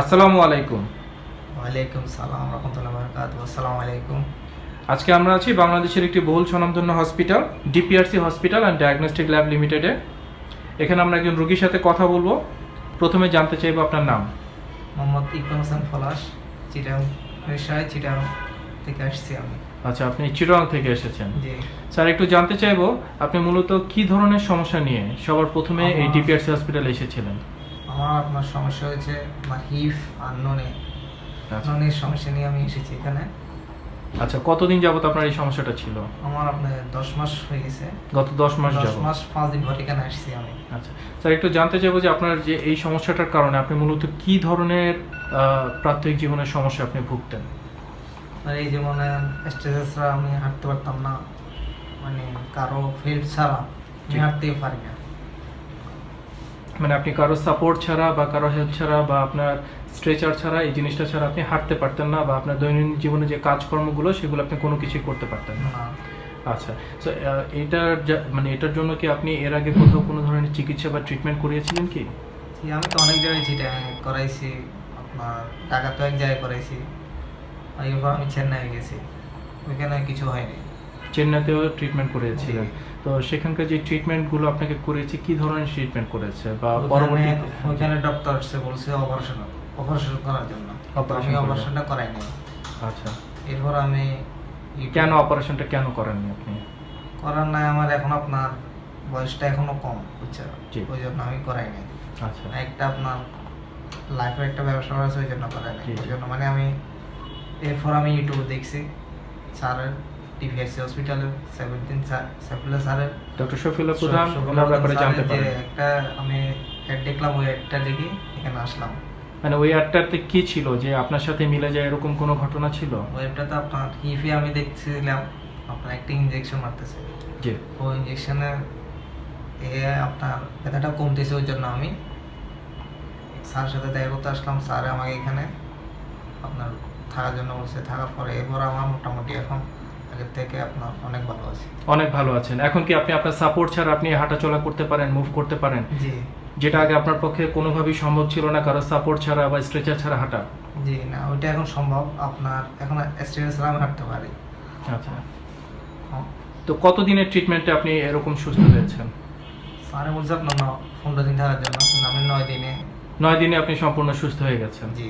আসসালামু আলাইকুম। ওয়ালাইকুম সালাম রহমতুল্লাহ বরকাত আসসালামু আলাইকুম। আজকে আমরা আছি বাংলাদেশের একটি বহুল স্বনামধন্য hospital DPRC hospital and diagnostic lab লিমিটেডে এখানে আমরা একজন রোগীর সাথে কথা বলব। প্রথমে জানতে চাইব আপনার নাম। মোহাম্মদ ইকবাল হোসেন ফলাশ চিটাং পেশায় চিটাং থেকে আসছি আমি। আচ্ছা আপনি চিরং থেকে এসেছেন। জি। স্যার একটু জানতে চাইব আপনি মূলত কি ধরনের সমস্যা নিয়ে সবার প্রথমে এই ডিপিআরসি হসপিটালে এসেছিলেন? আমার আপনার সমস্যা হয়েছে আমার হিফ আর ননে আচ্ছা। ননের সমস্যা নিয়ে আমি এসেছি এখানে। আচ্ছা কতদিন যাবত আপনার এই সমস্যাটা ছিল? আমার আপনার দশ মাস হয়ে গেছে। গত দশ মাস দশ মাস পাঁচ দিন পর এখানে আসছি আমি। আচ্ছা। স্যার একটু জানতে চাইব যে আপনার যে এই সমস্যাটার কারণে আপনি মূলত কি ধরনের প্রাত্যহিক জীবনের সমস্যা আপনি ভুগতেন? আর এই যেমন স্টেজে ছাড়া আমি হাঁটতে পারতাম না। মানে কারও ফিল্ড ছাড়া আমি। হাঁটতেই পারি না। মানে আপনি কারও সাপোর্ট ছাড়া বা কারও হেল্প ছাড়া বা আপনার স্ট্রেচার ছাড়া এই জিনিসটা ছাড়া আপনি হাঁটতে পারতেন না বা আপনার দৈনন্দিন জীবনে যে কাজকর্মগুলো সেগুলো আপনি কোনো কিছুই করতে পারতেন না। না আচ্ছা তো এটার যা- মানে এটার জন্য কি আপনি এর আগে কোথাও কোনো ধরনের চিকিৎসা বা ট্রিটমেন্ট করিয়েছিলেন কি? আমি তো অনেক জায়গায় চিটা করাইছি আপনার ঢাকা তো এক জায়গায় করাইছি। এরপর আমি চেন্নাই গেছি। ওইখানে কিছু হয়নি। চেন্নাইতেও ট্রিটমেন্ট করিয়েছিলেন জি। তো সেখানকার যে ট্রিটমেন্টগুলো আপনাকে করেছে কি ধরনের ট্রিটমেন্ট করেছে? বা পরবর্তী ওইখানে ডক্টর এসে বলছে অপারেশন অপারেশন করার জন্য। আমি অপারেশনটা করাইনি। আচ্ছা। এরপর আমি কেন অপারেশনটা কেন করেননি আপনি? করার নাই আমার এখন আপনার বয়সটা এখনও কম বুঝছে জি। ওই জন্য আমি করাইনি। আচ্ছা। একটা আপনার লাইফের একটা ব্যবসা আছে ওই জন্য করাইনি। জি। ওই জন্য মানে আমি এরপর আমি ইউটিউবে দেখছি। স্যারের টিভিএসসি সাইফুল্লাহ স্যারের। ডক্টর শফিউল্লাহ প্রধান ওনার ব্যাপারে জানতে যে পারেন। একটা আমি অ্যাড দেখলাম ওই অ্যাডটা দেখি এখানে আসলাম। মানে ওই অ্যাডটাতে কি ছিল যে আপনার সাথে মিলে যায় এরকম কোনো ঘটনা ছিল? ওই অ্যাডটাতে আপনার হিফে আমি দেখছিলাম আপনার একটা ইনজেকশন মারতেছে। জি। ওই ইনজেকশনে এ আপনার ব্যথাটা কমতেছে ওই জন্য আমি স্যারের সাথে দেখা করতে আসলাম স্যার আমাকে এখানে আপনার থাকার জন্য বলছে থাকার পরে এবার আমার মোটামুটি এখন আগের থেকে আপনার অনেক ভালো আছে। অনেক ভালো আছেন। এখন কি আপনি আপনার সাপোর্ট ছাড়া আপনি হাঁটাচলা করতে পারেন মুভ করতে পারেন? জি। যেটা আগে আপনার পক্ষে কোনোভাবেই সম্ভব ছিল না কারও সাপোর্ট ছাড়া বা স্ট্রেচার ছাড়া হাঁটা। জি না ওইটা এখন সম্ভব। আপনার এখন স্টেজে ছাড়া আমি হাঁটতে পারি। আচ্ছা। তো কতদিনের ট্রিটমেন্টে আপনি এরকম সুস্থ হয়েছেন? স্যারে বলছে আপনার পনেরো দিন থাকার জন্য আমি নয় দিনে নয় দিনে আপনি সম্পূর্ণ সুস্থ হয়ে গেছেন। জি।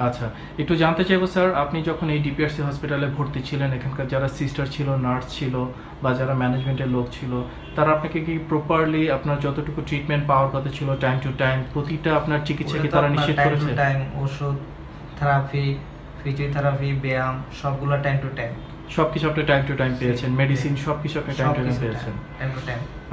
আচ্ছা একটু জানতে চাইব স্যার আপনি যখন এই ডিপিআরসি হসপিটালে ভর্তি ছিলেন এখানকার যারা সিস্টার ছিল নার্স ছিল বা যারা ম্যানেজমেন্টের লোক ছিল তারা আপনাকে কি প্রপারলি আপনার যতটুকু ট্রিটমেন্ট পাওয়ার কথা ছিল টাইম টু টাইম প্রতিটা আপনার চিকিৎসা কি তারা নিশ্চিত করেছে? টাইম ওষুধ থেরাপি ফিজিওথেরাপি ব্যায়াম সবগুলো টাইম টু টাইম সবকিছু আপনি টাইম টু টাইম পেয়েছেন মেডিসিন সবকিছু আপনি টাইম টু টাইম পেয়েছেন।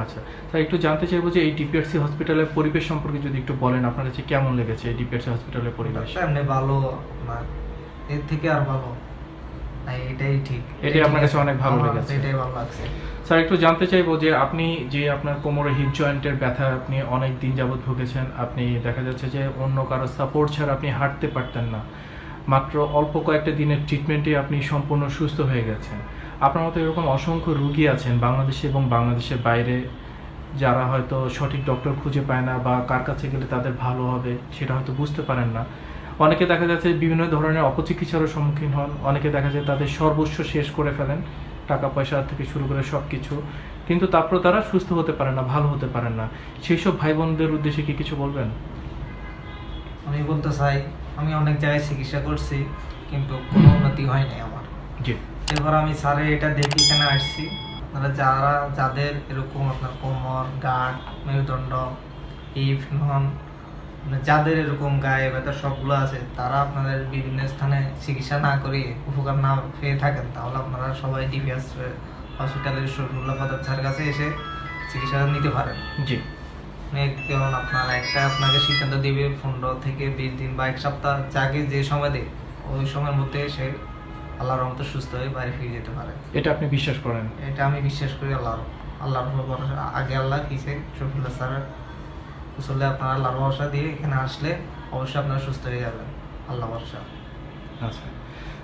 আচ্ছা স্যার একটু জানতে চাইব যে এই ডিপিআরসি হসপিটালের পরিবেশ সম্পর্কে যদি একটু বলেন আপনার কাছে কেমন লেগেছে এই ডিপিআরসি হসপিটালের পরিবেশ? এমনি ভালো এর থেকে আর ভালো। এটাই ঠিক। এটাই আপনার কাছে অনেক ভালো লেগেছে। এটাই ভালো লাগছে। স্যার একটু জানতে চাইব যে আপনি যে আপনার কোমরে হিপ জয়েন্টের ব্যথা আপনি অনেক দিন যাবত ভুগেছেন আপনি দেখা যাচ্ছে যে অন্য কারও সাপোর্ট ছাড়া আপনি হাঁটতে পারতেন না। মাত্র অল্প কয়েকটা দিনের ট্রিটমেন্টে আপনি সম্পূর্ণ সুস্থ হয়ে গেছেন। আপনার মতো এরকম অসংখ্য রুগী আছেন বাংলাদেশে এবং বাংলাদেশের বাইরে, যারা হয়তো সঠিক ডক্টর খুঁজে পায় না বা কার কাছে গেলে তাদের ভালো হবে সেটা হয়তো বুঝতে পারেন না। অনেকে দেখা যাচ্ছে বিভিন্ন ধরনের অপচিকিৎসারও সম্মুখীন হন, অনেকে দেখা যায় তাদের সর্বস্ব শেষ করে ফেলেন, টাকা পয়সা থেকে শুরু করে সব কিছু কিন্তু তারপর তারা সুস্থ হতে পারে না, ভালো হতে পারেন না। সেই সব ভাই বোনদের উদ্দেশ্যে কি কিছু বলবেন? আমি বলতে চাই আমি অনেক জায়গায় চিকিৎসা করছি কিন্তু কোনো উন্নতি হয়নি আমার। জি। এবার আমি স্যারে এটা দেখি এখানে আসছি। আপনারা যারা যাদের এরকম আপনার কোমর গাঁট মেরুদণ্ড হিপ নন মানে যাদের এরকম গায়ে ব্যথা সবগুলো আছে তারা আপনাদের বিভিন্ন স্থানে চিকিৎসা না করে উপকার না পেয়ে থাকেন তাহলে আপনারা সবাই ডিভিএস হসপিটালের স্যার কাছে এসে চিকিৎসা নিতে পারেন। জি। মানে যেমন আপনার একটা আপনাকে সিদ্ধান্ত দিবে পনেরো থেকে বিশ দিন বা এক সপ্তাহ যাকে যে সময় দেয় ওই সময়ের মধ্যে সে আল্লাহর রহমতে সুস্থ হয়ে বাড়ি ফিরে যেতে পারে। এটা আপনি বিশ্বাস করেন? এটা আমি বিশ্বাস করি আল্লাহর আল্লাহর উপর আগে আল্লাহ কিসে শফিল্লা স্যারের আসলে আপনারা আল্লাহর ভরসা দিয়ে এখানে আসলে অবশ্যই আপনারা সুস্থ হয়ে যাবেন আল্লাহ ভরসা। আচ্ছা।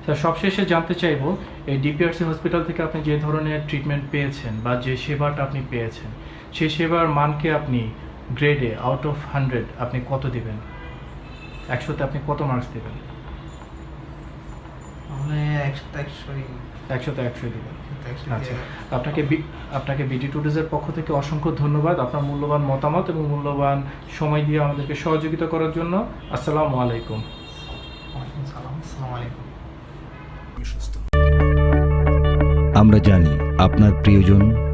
স্যার সবশেষে জানতে চাইব এই ডিপিআরসি হসপিটাল থেকে আপনি যে ধরনের ট্রিটমেন্ট পেয়েছেন বা যে সেবাটা আপনি পেয়েছেন সেই সেবার মানকে আপনি গ্রেডে আউট অফ হান্ড্রেড আপনি কত দিবেন? একশোতে আপনি কত মার্কস দেবেন? তাহলে একশোই। দেবেন। আচ্ছা। আপনাকে বিডি টুডেজের পক্ষ থেকে অসংখ্য ধন্যবাদ আপনার মূল্যবান মতামত এবং মূল্যবান সময় দিয়ে আমাদেরকে সহযোগিতা করার জন্য। আসসালামু আলাইকুম। আসসালামু আলাইকুম। আমরা জানি আপনার প্রিয়জন